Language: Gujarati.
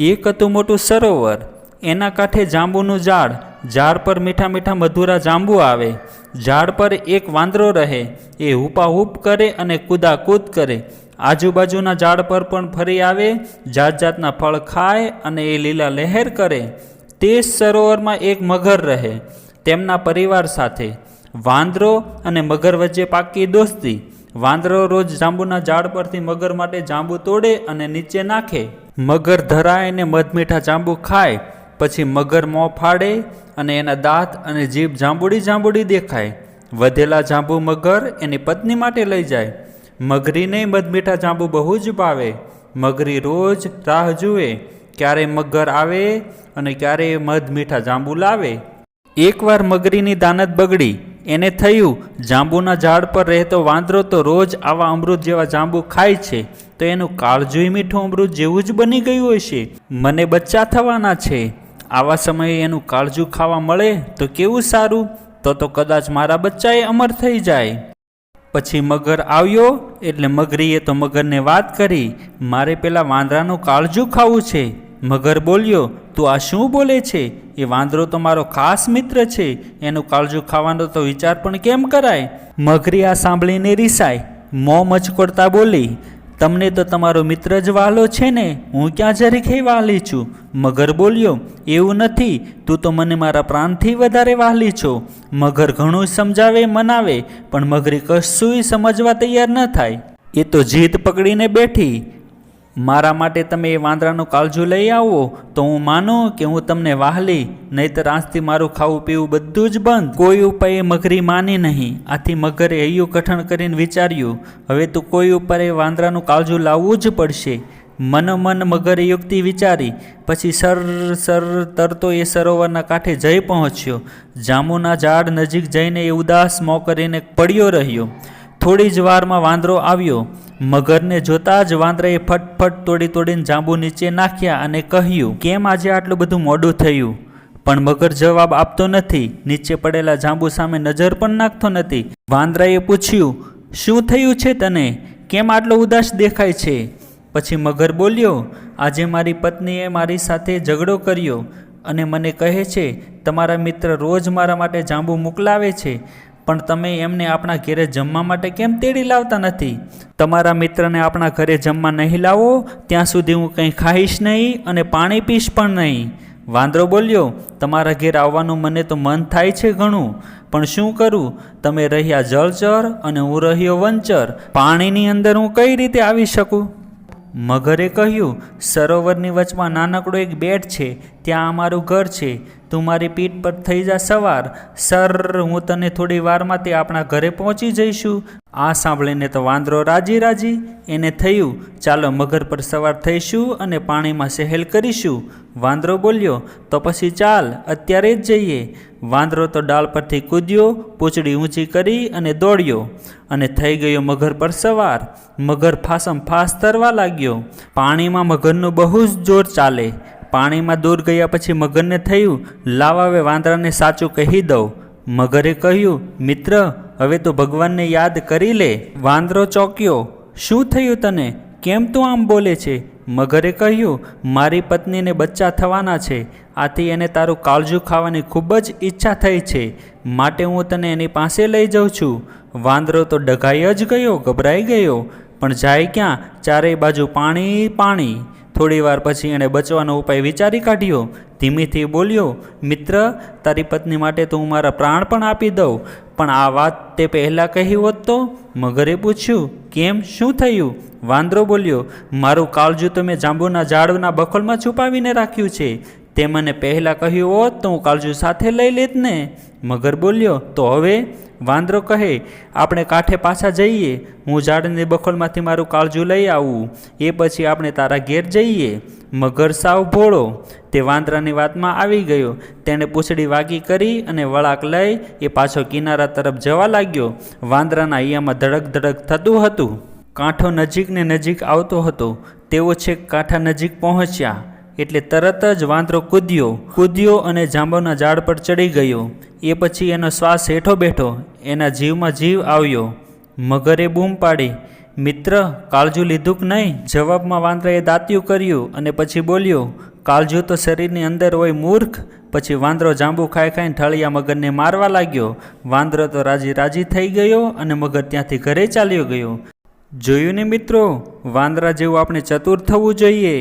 એક હતું મોટું સરોવર. એના કાંઠે જાંબુનું ઝાડ. ઝાડ પર મીઠા મીઠા મધુરા જાંબુ આવે. ઝાડ પર એક વાંદરો રહે. એ હૂપાહૂપ કરે અને કૂદાકૂદ કરે. આજુબાજુના ઝાડ પર પણ ફરી આવે. જાત જાતના ફળ ખાય અને એ લીલા લહેર કરે. તે જ સરોવરમાં એક મગર રહે. તેમના પરિવાર સાથે. વાંદરો અને મગર વચ્ચે પાકી દોસ્તી. વાંદરો રોજ જાંબુના ઝાડ પરથી મગર માટે જાંબુ તોડે અને નીચે નાખે. મગર ધરાય ને મધમીઠા જાંબુ ખાય, પછી મગર મોં ફાડે અને એના દાંત અને જીભ જાંબુડી જાંબુડી દેખાય. વધેલા જાંબુ મગર એની પત્ની માટે લઈ જાય. મગરીને મધમીઠા જાંબુ બહુ જ ભાવે. મગરી રોજ રાહ જુએ, ક્યારે મગર આવે અને ક્યારે મધ મીઠા જાંબુ લાવે. એકવાર મગરીની દાનત બગડી એને થયું, જાંબુના ઝાડ પર રહેતો વાંદરો તો રોજ આવા અમૃત જેવા જાંબુ ખાય છે, તો એનું કાળજુય મીઠું અમૃત જેવું જ બની ગયું હશે મને બચ્ચા થવાના છે. આવા સમયે એનું કાળજું ખાવા મળે તો કેવું સારું? તો તો કદાચ મારા બચ્ચાએ અમર થઈ જાય. પછી મગર આવ્યો, એટલે મગરીએ તો મગરને વાત કરી, મારે પેલા વાંદરાનું કાળજું ખાવું છે. મગર બોલ્યો, તું આ શું બોલે છે? એ વાંદરો તો મારો ખાસ મિત્ર છે. એનું કાળજું ખાવાનો તો વિચાર પણ કેમ કરાય? મગરી આ સાંભળીને રીસાય મોં મચકોડતા બોલી, તમને તો તમારો મિત્ર જ વાલો છે ને, હું ક્યાં જરીકે વાલી છું? મગર બોલ્યો, એવું નથી, તું તો મને મારા પ્રાણથી વધારે વાલી છો. મગર ઘણું સમજાવે, મનાવે, પણ મગરી કશુંય સમજવા તૈયાર ન થાય. એ તો જીદ પકડીને બેઠી મારા માટે તમે એ વાંદરાનું કાળજું લઈ આવો તો હું માનું કે હું તમને વાહલી, નહીતર આજથી મારું ખાવું પીવું બધું જ બંધ. કોઈ ઉપાય મગરી માની નહીં. આથી મગરે હૈયું કઠણ કરીને વિચાર્યું, હવે તો કોઈ ઉપાય વાંદરાનું કાળજું લાવવું જ પડશે. મનોમન મગરે યુક્તિ વિચારી, પછી સર સર તરતો એ સરોવરના કાંઠે જઈ પહોંચ્યો. જાંબુના ઝાડ નજીક જઈને એ ઉદાસ મોં કરીને પડ્યો રહ્યો. થોડી જ વારમાં વાંદરો આવ્યો. મગરને જોતા જ વાંદરાએ ફટફટ તોડી તોડીને જાંબુ નીચે નાખ્યા અને કહ્યું, કેમ આજે આટલું બધું મોડું થયું? પણ મગર જવાબ આપતો નથી. નીચે પડેલા જાંબુ સામે નજર પણ નાખતો નથી. વાંદરાએ પૂછ્યું, શું થયું છે તને? કેમ આટલો ઉદાસ દેખાય છે? પછી મગર બોલ્યો, આજે મારી પત્નીએ મારી સાથે ઝઘડો કર્યો અને મને કહે છે, તમારા મિત્ર રોજ મારા માટે જાંબુ મોકલાવે છે. પણ તમે એમને આપણા ઘરે જમવા માટે કેમ તેડી લાવતા નથી? તમારા મિત્રને આપણા ઘરે જમવા નહીં લાવો, ત્યાં સુધી હું કંઈ ખાઈશ નહીં અને પાણી પીશ પણ નહીં. વાંદરો બોલ્યો, તમારા ઘેર આવવાનું મને તો મન થાય છે ઘણું, પણ શું કરું? તમે રહ્યા જળચર અને હું રહ્યો વંચર. પાણીની અંદર હું કઈ રીતે આવી શકું? મગરે કહ્યું, સરોવરની વચમાં નાનકડો એક બેટ છે, ત્યાં અમારું ઘર છે. તું મારી પીઠ પર થઈ જા સવાર. સર, હું તને થોડી વારમાં તે આપણા ઘરે પહોંચી જઈશું. આ સાંભળીને તો વાંદરો રાજી રાજી. એને થયું, ચાલો મગર પર સવાર થઈશું અને પાણીમાં સહેલ કરીશું. વાંદરો બોલ્યો, તો પછી ચાલ, અત્યારે જ જઈએ. વાંદરો તો ડાળ પરથી કૂદ્યો, પૂંછડી ઊંચી કરી અને દોડ્યો. અને થઈ ગયો મગર પર સવાર. મગર ફાસમ ફાસ તરવા લાગ્યો. પાણીમાં મગરનું બહુ જ જોર ચાલે. પાણીમાં દૂર ગયા પછી મગરને થયું, લાવ હવે વાંદરાને સાચું કહી દઉં. મગરે કહ્યું, મિત્ર, હવે તો ભગવાનને યાદ કરી લે. વાંદરો ચોક્યો, શું થયું તને? કેમ તું આમ બોલે છે? મગરે કહ્યું, મારી પત્નીને બચ્ચા થવાના છે. આથી એને તારું કાળજું ખાવાની ખૂબ જ ઈચ્છા થઈ છે. માટે હું તને એની પાસે લઈ જાઉં છું. વાંદરો તો ડઘાઈ જ ગયો, ગભરાઈ ગયો, પણ જાય ક્યાં? ચારેય બાજુ પાણી પાણી. થોડી વાર પછી એણે બચવાનો ઉપાય વિચારી કાઢ્યો. ધીમેથી બોલ્યો, મિત્ર, તારી પત્ની માટે તો હું મારા પ્રાણ પણ આપી દઉં, પણ આ વાત તે પહેલાં કહી હોત તો? મગરે પૂછ્યું, કેમ? શું થયું? વાંદરો બોલ્યો, મારું કાળજું તો મેં જાંબુના ઝાડના બખોલમાં છુપાવીને રાખ્યું છે. તે મને પહેલાં કહ્યું હોત તો હું કાળજું સાથે લઈ લેત ને. મગર બોલ્યો, તો હવે? વાંદરો કહે, આપણે કાંઠે પાછા જઈએ. હું ઝાડની બખોલમાંથી મારું કાળજું લઈ આવું. એ પછી આપણે તારા ઘેર જઈએ. મગર સાવ ભોળો. તે વાંદરાની વાતમાં આવી ગયો. તેણે પૂછડી વાગી કરી અને વળાક લઈ એ પાછો કિનારા તરફ જવા લાગ્યો. વાંદરાના અહીંયામાં ધડક ધડક થતું હતું. કાંઠો નજીક ને નજીક આવતો હતો. તેઓ છેક કાંઠા નજીક પહોંચ્યા. એટલે તરત જ વાંદરો કૂદ્યો કૂદ્યો અને જાંબુના ઝાડ પર ચડી ગયો. એ પછી એનો શ્વાસ હેઠો બેઠો, એના જીવમાં જીવ આવ્યો. મગરે બૂમ પાડી, મિત્ર, કાળજું લીધું કે નહીં? જવાબમાં વાંદરાએ દાંત્યું કર્યું અને પછી બોલ્યો, કાળજું તો શરીરની અંદર હોય મૂર્ખ. પછી વાંદરો જાંબુ ખાઈ ખાઈને ઠળિયા મગરને મારવા લાગ્યો. વાંદરો તો રાજી રાજી થઈ ગયો અને મગર ત્યાંથી ઘરે ચાલ્યો ગયો. જોયું ને મિત્રો, વાંદરા જેવું આપણે ચતુર થવું જોઈએ.